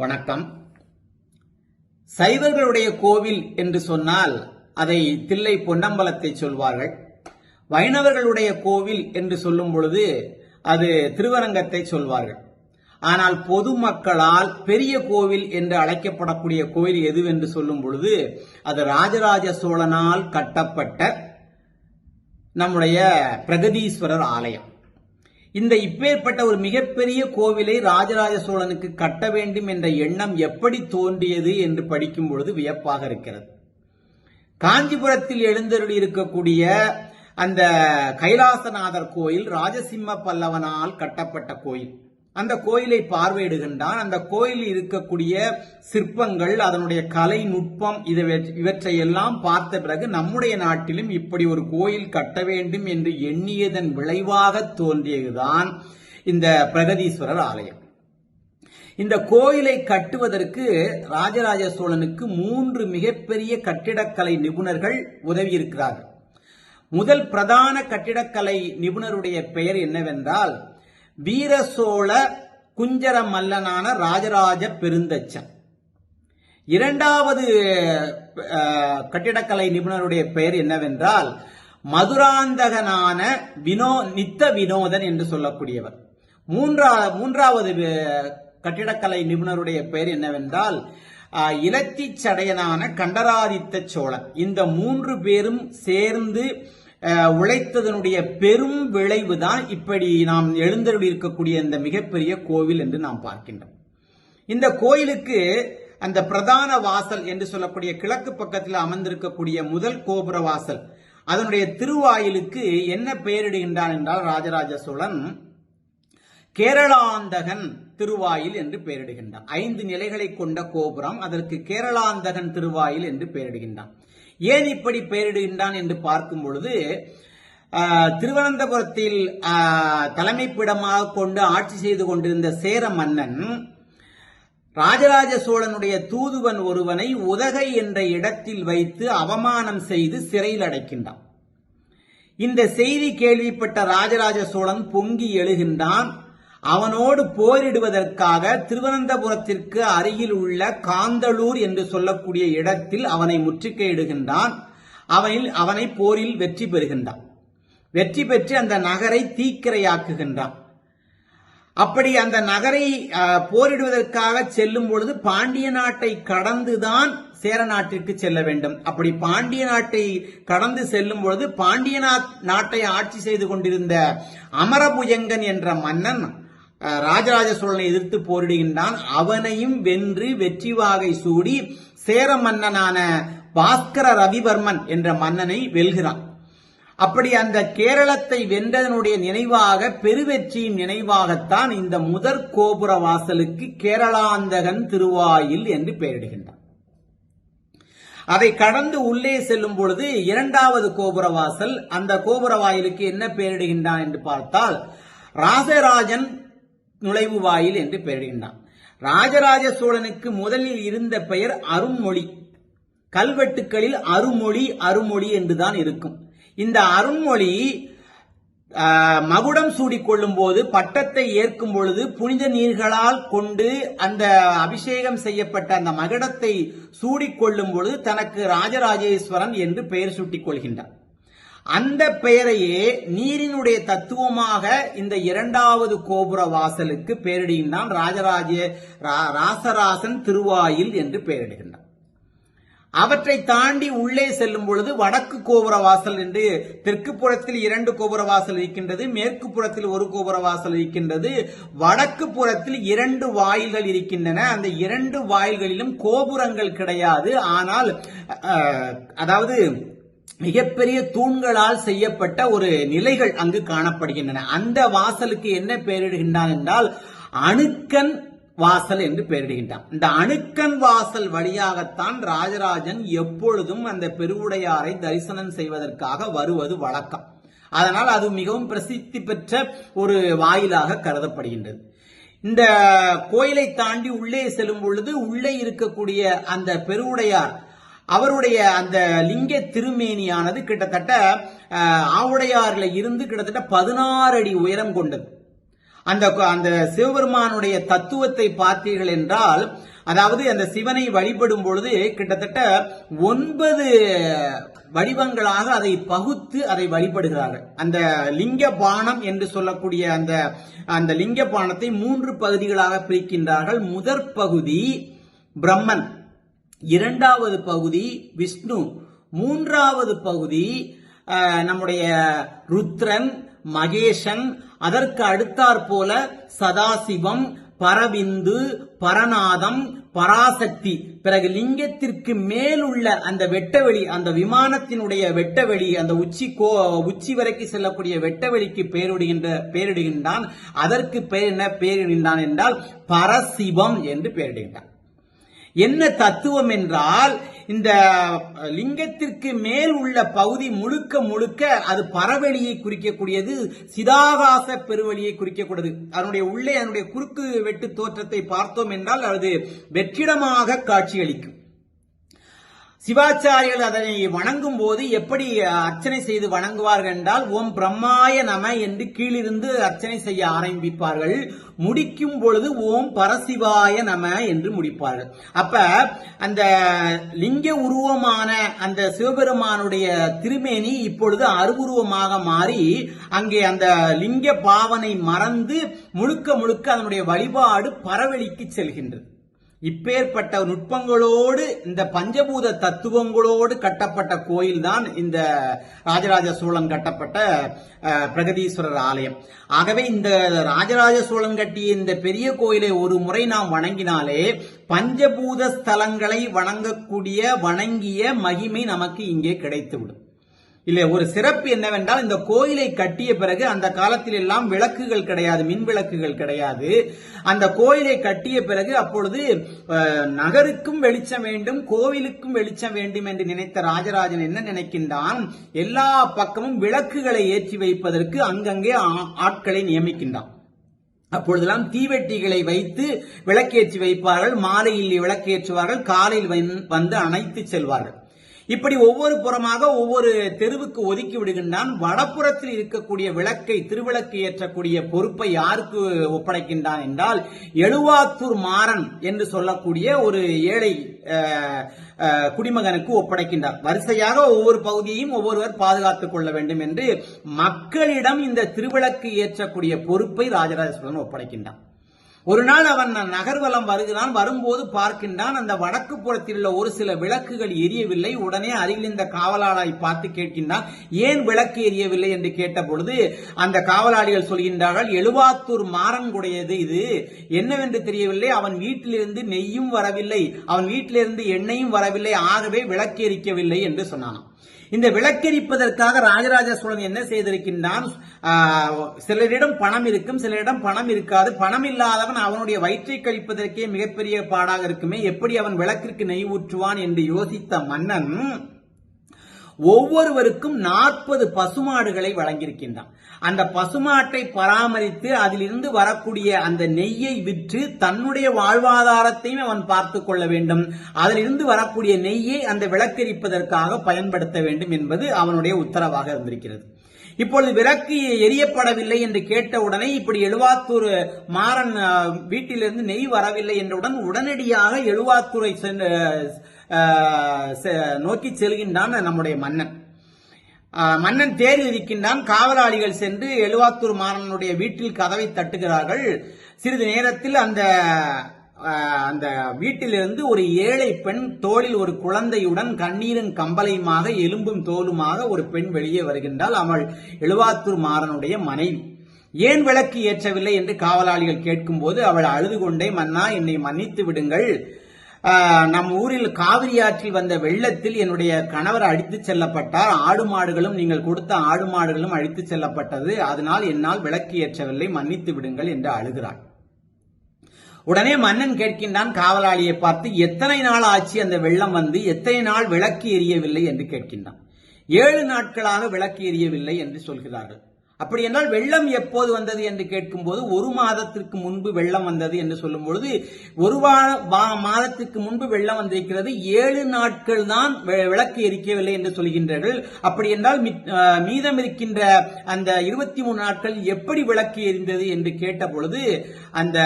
வணக்கம். சைவர்களுடைய கோவில் என்று சொன்னால் அதை தில்லை பொன்னம்பலத்தை சொல்வார்கள். வைணவர்களுடைய கோவில் என்று சொல்லும் பொழுது அது திருவரங்கத்தை சொல்வார்கள். ஆனால் பொதுமக்களால் பெரிய கோவில் என்று அழைக்கப்படக்கூடிய கோவில் எதுவென்று சொல்லும் பொழுது அது ராஜராஜ சோழனால் கட்டப்பட்ட நம்முடைய பிரகதீஸ்வரர் ஆலயம். இந்த இப்பேற்பட்ட ஒரு மிகப்பெரிய கோவிலை ராஜராஜ சோழனுக்கு கட்ட வேண்டும் என்ற எண்ணம் எப்படி தோன்றியது என்று படிக்கும் பொழுது வியப்பாக இருக்கிறது. காஞ்சிபுரத்தில் எழுந்தருளி இருக்கக்கூடிய அந்த கைலாசநாதர் கோயில் ராஜசிம்ம பல்லவனால் கட்டப்பட்ட கோயில். அந்த கோயிலை பார்வையிடுகின்றான். அந்த கோயிலில் இருக்கக்கூடிய சிற்பங்கள் அதனுடைய கலை நுட்பம் இதை- இவற்றை எல்லாம் பார்த்த பிறகு நம்முடைய நாட்டிலும் இப்படி ஒரு கோயில் கட்ட வேண்டும் என்று எண்ணியதன் விளைவாக தோன்றியதுதான் இந்த பிரகதீஸ்வரர் ஆலயம். இந்த கோயிலை கட்டுவதற்கு ராஜராஜ சோழனுக்கு மூன்று மிகப்பெரிய கட்டிடக்கலை நிபுணர்கள் உதவியிருக்கிறார்கள். முதல் பிரதான கட்டிடக்கலை நிபுணருடைய பெயர் என்னவென்றால் வீர சோழ குஞ்சர மல்லனான ராஜராஜ பெருந்தச்சன். இரண்டாவது கட்டிடக்கலை நிபுணருடைய பெயர் என்னவென்றால் மதுராந்தகனான வினோ நித்த வினோதன் என்று சொல்லக்கூடியவர். மூன்றா மூன்றாவது கட்டிடக்கலை நிபுணருடைய பெயர் என்னவென்றால் அஹ், இலத்திச் சடையனான கண்டராதித்த சோழன். இந்த மூன்று பேரும் சேர்ந்து உழைத்ததனுடைய பெரும் விளைவு தான் இப்படி நாம் எழுந்தருளியிருக்கக்கூடிய இந்த மிகப்பெரிய கோவில் என்று நாம் பார்க்கின்றோம். இந்த கோயிலுக்கு அந்த பிரதான வாசல் என்று சொல்லக்கூடிய கிழக்கு பக்கத்தில் அமர்ந்திருக்கக்கூடிய முதல் கோபுர வாசல் அதனுடைய திருவாயிலுக்கு என்ன பெயரிடுகின்றான் என்றால் ராஜராஜ சோழன் கேரளாந்தகன் திருவாயில் என்று பெயரிடுகின்றான். ஐந்து நிலைகளை கொண்ட கோபுரம் அதற்கு கேரளாந்தகன் திருவாயில் என்று பெயரிடுகின்றான். ஏன் இப்படி பெயரிடுகின்றான் என்று பார்க்கும் பொழுது திருவனந்தபுரத்தில் தலைமைப்பிடமாக கொண்டு ஆட்சி செய்து கொண்டிருந்த சேர மன்னன் ராஜராஜ சோழனுடைய தூதுவன் ஒருவனை உதகை என்ற இடத்தில் வைத்து அவமானம் செய்து சிறையில் அடைக்கின்றான். இந்த செய்தி கேள்விப்பட்ட ராஜராஜ சோழன் பொங்கி எழுகின்றான். அவனோடு போரிடுவதற்காக திருவனந்தபுரத்திற்கு அருகில் உள்ள காந்தளூர் என்று சொல்லக்கூடிய இடத்தில் அவனை முற்றுகையிடுகின்றான். அவனில் அவனை போரில் வெற்றி பெறுகின்றான். வெற்றி பெற்று அந்த நகரை தீக்கிரையாக்குகின்றான். அப்படி அந்த நகரை போரிடுவதற்காக செல்லும் பொழுது பாண்டிய நாட்டை கடந்துதான் சேர நாட்டிற்கு செல்ல வேண்டும். அப்படி பாண்டிய நாட்டை கடந்து செல்லும் பொழுது பாண்டிய நாட்டை ஆட்சி செய்து கொண்டிருந்த அமரபுயங்கன் என்ற மன்னன் ராஜராஜ சோழனை எதிர்த்து போரிடுகின்றான். அவனையும் வென்று வெற்றி வாகை சூடி சேர மன்னனான பாஸ்கர ரவிவர்மன் என்ற மன்னனை வெல்கிறான். அப்படி அந்த கேரளத்தை வென்றதனுடைய நினைவாக பெருவெற்றியின் நினைவாகத்தான் இந்த முதற் கோபுர வாசலுக்கு கேரளாந்தகன் திருவாயில் என்று பெயரிடுகின்றான். அதை கடந்து உள்ளே செல்லும் பொழுது இரண்டாவது கோபுர வாசல் அந்த கோபுர வாயிலுக்கு என்ன பெயரிடுகின்றான் என்று பார்த்தால் ராசராஜன் நுழைவு வாயில் என்று பெயரிடுகின்றான். ராஜராஜ சோழனுக்கு முதலில் இருந்த பெயர் அருண்மொழி கல்வெட்டுக்களில் அருமொழி அருமொழி என்றுதான் இருக்கும். இந்த அருண்மொழி மகுடம் சூடிக்கொள்ளும் போது பட்டத்தை ஏற்கும் பொழுது புனித நீர்களால் கொண்டு அந்த அபிஷேகம் செய்யப்பட்ட அந்த மகுடத்தை சூடிக்கொள்ளும் பொழுது தனக்கு ராஜராஜேஸ்வரன் என்று பெயர் சூட்டிக் கொள்கின்றார் அந்த பெயரையே நீரினுடைய தத்துவமாக இந்த இரண்டாவது கோபுர வாசலுக்கு பெயரிடுகின்றான். ராஜராஜ ரா- ராசராசன் திருவாயில் என்று பெயரிடுகின்றான். அவற்றை தாண்டி உள்ளே செல்லும் பொழுது வடக்கு கோபுர வாசல் என்று தெற்கு புறத்தில் இரண்டு கோபுர வாசல் இருக்கின்றது மேற்கு புறத்தில் ஒரு கோபுர வாசல் இருக்கின்றது வடக்கு புறத்தில் இரண்டு வாயில்கள் இருக்கின்றன. அந்த இரண்டு வாயில்களிலும் கோபுரங்கள் கிடையாது. ஆனால் அதாவது மிகப்பெரிய தூண்களால் செய்யப்பட்ட ஒரு நிலைகள் அங்கு காணப்படுகின்றன. அந்த வாசலுக்கு என்ன பெயரிடுகின்றான் என்றால் அணுக்கன் வாசல் என்று பெயரிடுகின்றான். இந்த அணுக்கன் வாசல் வழியாகத்தான் ராஜராஜன் எப்பொழுதும் அந்த பெருவுடையாரை தரிசனம் செய்வதற்காக வருவது வழக்கம். அதனால் அது மிகவும் பிரசித்தி பெற்ற ஒரு வாயிலாக கருதப்படுகின்றது. இந்த கோயிலை தாண்டி உள்ளே செல்லும் பொழுது உள்ளே இருக்கக்கூடிய அந்த பெருவுடையார் அவருடைய அந்த லிங்க திருமேனியானது கிட்டத்தட்ட அஹ், ஆவுடையார்ல இருந்து கிட்டத்தட்ட பதினாறு அடி உயரம் கொண்டது. அந்த அந்த சிவபெருமானுடைய தத்துவத்தை பார்த்தீர்கள் என்றால் அதாவது அந்த சிவனை வழிபடும் பொழுது கிட்டத்தட்ட ஒன்பது வடிவங்களாக அதை பகுத்து அதை வழிபடுகிறார்கள். அந்த லிங்க பானம் என்று சொல்லக்கூடிய அந்த அந்த லிங்க பானத்தை மூன்று பகுதிகளாக பிரிக்கின்றார்கள். முதற் பகுதி பிரம்மன் இரண்டாவது பகுதி விஷ்ணு. மூன்றாவது பகுதி நம்முடைய ருத்ரன் மகேஷன் அதற்கு அடுத்தாற் போல சதாசிவம் பரவிந்து பரநாதம் பராசக்தி. பிறகு லிங்கத்திற்கு மேலுள்ள அந்த வெட்டவெளி அந்த விமானத்தினுடைய வெட்டவெளி அந்த உச்சி கோ உச்சி வரைக்கும் செல்லக்கூடிய வெட்டவெளிக்கு பெயரிடுகின்ற பெயரிடுகின்றான் அதற்கு பெயர் என்ன? பெயரிடுகின்றான் என்றால் பரசிவம் என்று பெயரிடுகின்றான் என்ன தத்துவம் என்றால் இந்த லிங்கத்திற்கு மேல் உள்ள பகுதி முழுக்க முழுக்க அது பரவெளியை குறிக்கக்கூடியது சிதாகாச பெருவெளியை குறிக்கக்கூடியது. அதனுடைய உள்ளே அதனுடைய குறுக்கு வெட்டு தோற்றத்தை பார்த்தோம் என்றால் அது வெற்றிடமாக காட்சியளிக்கும். சிவாச்சாரியர்கள் அதனை வணங்கும் போது எப்படி அர்ச்சனை செய்து வணங்குவார்கள் என்றால் ஓம் பிரம்மாய நம என்று கீழிருந்து அர்ச்சனை செய்ய ஆரம்பிப்பார்கள். முடிக்கும் பொழுது ஓம் பரசிவாய நம என்று முடிப்பார்கள். அப்ப அந்த லிங்க உருவமான அந்த சிவபெருமானுடைய திருமேனி இப்பொழுது அருவுருவமாக மாறி அங்கே அந்த லிங்க பாவனை மறந்து முழுக்க முழுக்க அதனுடைய வழிபாடு பரவெளிக்கு செல்கின்றது. இப்பேற்பட்ட நுட்பங்களோடு இந்த பஞ்சபூத தத்துவங்களோடு கட்டப்பட்ட கோயில் தான் இந்த ராஜராஜ சோழன் கட்டப்பட்ட பிரகதீஸ்வரர் ஆலயம். ஆகவே இந்த ராஜராஜ சோழன் கட்டிய இந்த பெரிய கோயிலை ஒரு முறை நாம் வணங்கினாலே பஞ்சபூத ஸ்தலங்களை வணங்கக்கூடிய வணங்கிய மகிமை நமக்கு இங்கே கிடைத்துவிடும். இல்லை ஒரு சிறப்பு என்னவென்றால் இந்த கோயிலை கட்டிய பிறகு அந்த காலத்தில் எல்லாம் விளக்குகள் கிடையாது மின் விளக்குகள் கிடையாது. அந்த கோயிலை கட்டிய பிறகு அப்பொழுது நகருக்கும் வெளிச்சம் வேண்டும் கோவிலுக்கும் வெளிச்சம் வேண்டும் என்று நினைத்த ராஜராஜன் என்ன நினைக்கின்றான்? எல்லா பக்கமும் விளக்குகளை ஏற்றி வைப்பதற்கு அங்கங்கே ஆ- ஆட்களை நியமிக்கின்றான். அப்பொழுதெல்லாம் தீவெட்டிகளை வைத்து விளக்கேற்றி வைப்பார்கள் மாலையில் விளக்கேற்றுவார்கள் காலையில் வந்து அணைத்து செல்வார்கள். இப்படி ஒவ்வொரு புறமாக ஒவ்வொரு தெருவுக்கு ஒதுக்கி விடுகின்றான் வடப்புறத்தில் இருக்கக்கூடிய விளக்கை திருவிளக்கு ஏற்றக்கூடிய பொறுப்பை யாருக்கு ஒப்படைக்கின்றான் என்றால் எழுவாத்தூர் மாறன் என்று சொல்லக்கூடிய ஒரு ஏழை குடிமகனுக்கு ஒப்படைக்கின்றார். வரிசையாக ஒவ்வொரு பகுதியையும் ஒவ்வொருவர் பாதுகாத்துக் கொள்ள வேண்டும் என்று மக்களிடம் இந்த திருவிளக்கு ஏற்றக்கூடிய பொறுப்பை ராஜராஜ சோழன் ஒப்படைக்கின்றான். ஒரு நாள் அவன் நகர்வலம் வருகிறான் வரும்போது பார்க்கின்றான் அந்த வடக்கு புறத்தில் உள்ள ஒரு சில விளக்குகள் எரியவில்லை. உடனே அருகில் இந்த காவலாளாய் பார்த்து கேட்கின்றான் ஏன் விளக்கு எரியவில்லை? என்று கேட்ட பொழுது அந்த காவலாளிகள் சொல்கின்றார்கள் எழுவாத்தூர் மாறன்குடையது இது. என்னவென்று தெரியவில்லை? அவன் வீட்டிலிருந்து நெய்யும் வரவில்லை. அவன் வீட்டிலிருந்து எண்ணெயும் வரவில்லை. ஆகவே விளக்கு எரிக்கவில்லை என்று சொன்னான் இந்த விளக்கெரிப்பதற்காக ராஜராஜ சோழன் என்ன செய்திருக்கின்றான்? சிலரிடம் பணம் இருக்கும் சிலரிடம் பணம் இருக்காது. பணம் இல்லாதவன் அவனுடைய வயிற்றை கழிப்பதற்கே மிகப்பெரிய பாடாக இருக்குமே. எப்படி அவன் விளக்கிற்கு நெய் ஊற்றுவான் என்று யோசித்த மன்னன் ஒவ்வொருவருக்கும் நாற்பது பசுமாடுகளை வழங்கியிருக்கின்றான். அந்த பசுமாட்டை பராமரித்து அதிலிருந்து வரக்கூடிய அந்த நெய்யை விற்று தன்னுடைய வாழ்வாதாரத்தையும் அவன் பார்த்து கொள்ள வேண்டும். அதிலிருந்து வரக்கூடிய நெய்யை அந்த விளக்கெரிப்பதற்காக பயன்படுத்த வேண்டும் என்பது அவனுடைய உத்தரவாக இருந்திருக்கிறது. இப்பொழுது விளக்கு எரியப்படவில்லை என்று கேட்டவுடனே இப்படி எழுவாத்தூர் மாறன் வீட்டிலிருந்து நெய் வரவில்லை என்றவுடன் உடனடியாக எழுவாத்தூரை சென்று நோக்கி செல்கின்றான் நம்முடைய மன்னன். மன்னன் தேர் இருக்கின்றான் காவலாளிகள் சென்று எழுவாத்தூர் மாறனுடைய வீட்டில் கதவை தட்டுகிறார்கள். சிறிது நேரத்தில் அந்த அந்த வீட்டிலிருந்து ஒரு ஏழை பெண் தோளில் ஒரு குழந்தையுடன் கண்ணீரின் கம்பளையுமாக எலும்பும் தோலுமாக ஒரு பெண் வெளியே வருகின்றால் அவள் எழுவாத்தூர் மாறனுடைய மனைவி. ஏன் விளக்கு ஏற்றவில்லை? என்று காவலாளிகள் கேட்கும்போது அவள் அழுது கொண்டே மன்னா என்னை மன்னித்து விடுங்கள். நம் ஊரில் காவிரி ஆற்றில் வந்த வெள்ளத்தில் என்னுடைய கணவர் அழித்துச் செல்லப்பட்டார். ஆடு மாடுகளும் நீங்கள் கொடுத்த ஆடு மாடுகளும் அழித்துச் செல்லப்பட்டது. அதனால் என்னால் விளக்கு ஏற்றவில்லை மன்னித்து விடுங்கள் என்று அழுகிறாள். உடனே மன்னன் கேட்கின்றான் காவலாளியை பார்த்து எத்தனை நாள் ஆச்சு அந்த வெள்ளம் வந்து? எத்தனை நாள் விளக்கு எரியவில்லை? என்று கேட்கின்றான். ஏழு நாட்களாக விளக்கு எரியவில்லை என்று சொல்கிறார்கள். அப்படி என்றால் வெள்ளம் எப்போது வந்தது என்று கேட்கும்போது ஒரு மாதத்திற்கு முன்பு வெள்ளம் வந்தது என்று சொல்லும் பொழுது ஒரு மாதத்திற்கு முன்பு வெள்ளம் வந்திருக்கிறது. ஏழு நாட்கள் தான் விளக்கு எரிக்கவில்லை என்று சொல்கின்றார்கள். அப்படி என்றால் மீதம் இருக்கின்ற அந்த இருபத்தி மூணு நாட்கள் எப்படி விளக்கு எரிந்தது என்று கேட்ட பொழுது அந்த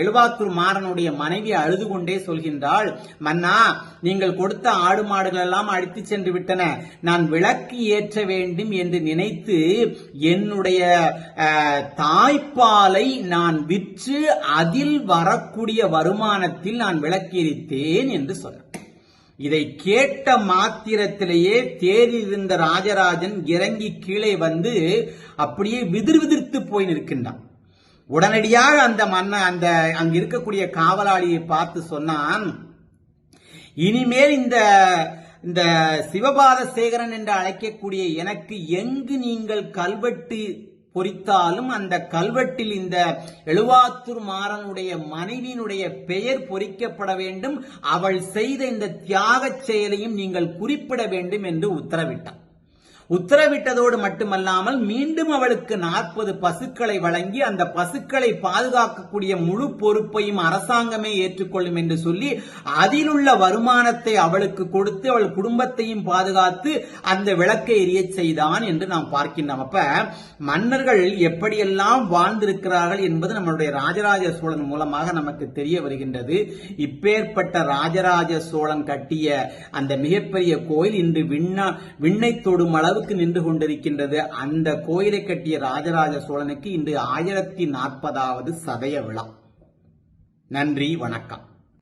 எழுவாத்தூர் மாறனுடைய மனைவி அழுது கொண்டே சொல்கின்றாள் மன்னா நீங்கள் கொடுத்த ஆடு மாடுகள் எல்லாம் அழித்து சென்று விட்டன. நான் விளக்கு ஏற்ற வேண்டும் என்று நினைத்து என்னுடைய தாய்ப்பாலை நான் விற்று அதில் வரக்கூடிய வருமானத்தில் நான் விளக்கியிருத்தேன் என்று சொன்னார் இதை கேட்ட மாத்திரத்திலேயே தேறியிருந்த ராஜராஜன் இறங்கி கீழே வந்து அப்படியே விதிர் விதிர்த்து போய் நிற்கின்றான். உடனடியாக அந்த மன்ன அந்த அங்க இருக்கக்கூடிய காவலாளியை பார்த்து சொன்னான் இனிமேல் இந்த இந்த சிவபாத சேகரன் என்று அழைக்கக்கூடிய எனக்கு எங்கு நீங்கள் கல்வெட்டு பொறித்தாலும் அந்த கல்வெட்டில் இந்த எழுவாத்தூர் மாறனுடைய மனைவியினுடைய பெயர் பொறிக்கப்பட வேண்டும் அவள் செய்த இந்த தியாகச் செயலையும் நீங்கள் குறிப்பிட வேண்டும் என்று உத்தரவிட்டார் உத்தரவிட்டதோடு மட்டுமல்லாமல் மீண்டும் அவளுக்கு நாற்பது பசுக்களை வழங்கி அந்த பசுக்களை பாதுகாக்கக்கூடிய முழு பொறுப்பையும் அரசாங்கமே ஏற்றுக்கொள்ளும் என்று சொல்லி அதிலுள்ள வருமானத்தை அவளுக்கு கொடுத்து அவள் குடும்பத்தையும் பாதுகாத்து அந்த விளக்கை எரியச் செய்தான் என்று நாம் பார்க்கின்றோம். அப்ப மன்னர்கள் எப்படியெல்லாம் வாழ்ந்திருக்கிறார்கள் என்பது நம்மளுடைய ராஜராஜ சோழன் மூலமாக நமக்கு தெரிய வருகின்றது. இப்பேற்பட்ட ராஜராஜ சோழன் கட்டிய அந்த மிகப்பெரிய கோயில் இன்று விண்ணா விண்ணை தொடும் அளவுக்கு நின்று கொண்டிருக்கின்றது. அந்த கோயிலை கட்டிய ராஜராஜ சோழனுக்கு இன்று ஆயிரத்தி நாற்பதாவது சதய விழா. நன்றி வணக்கம்.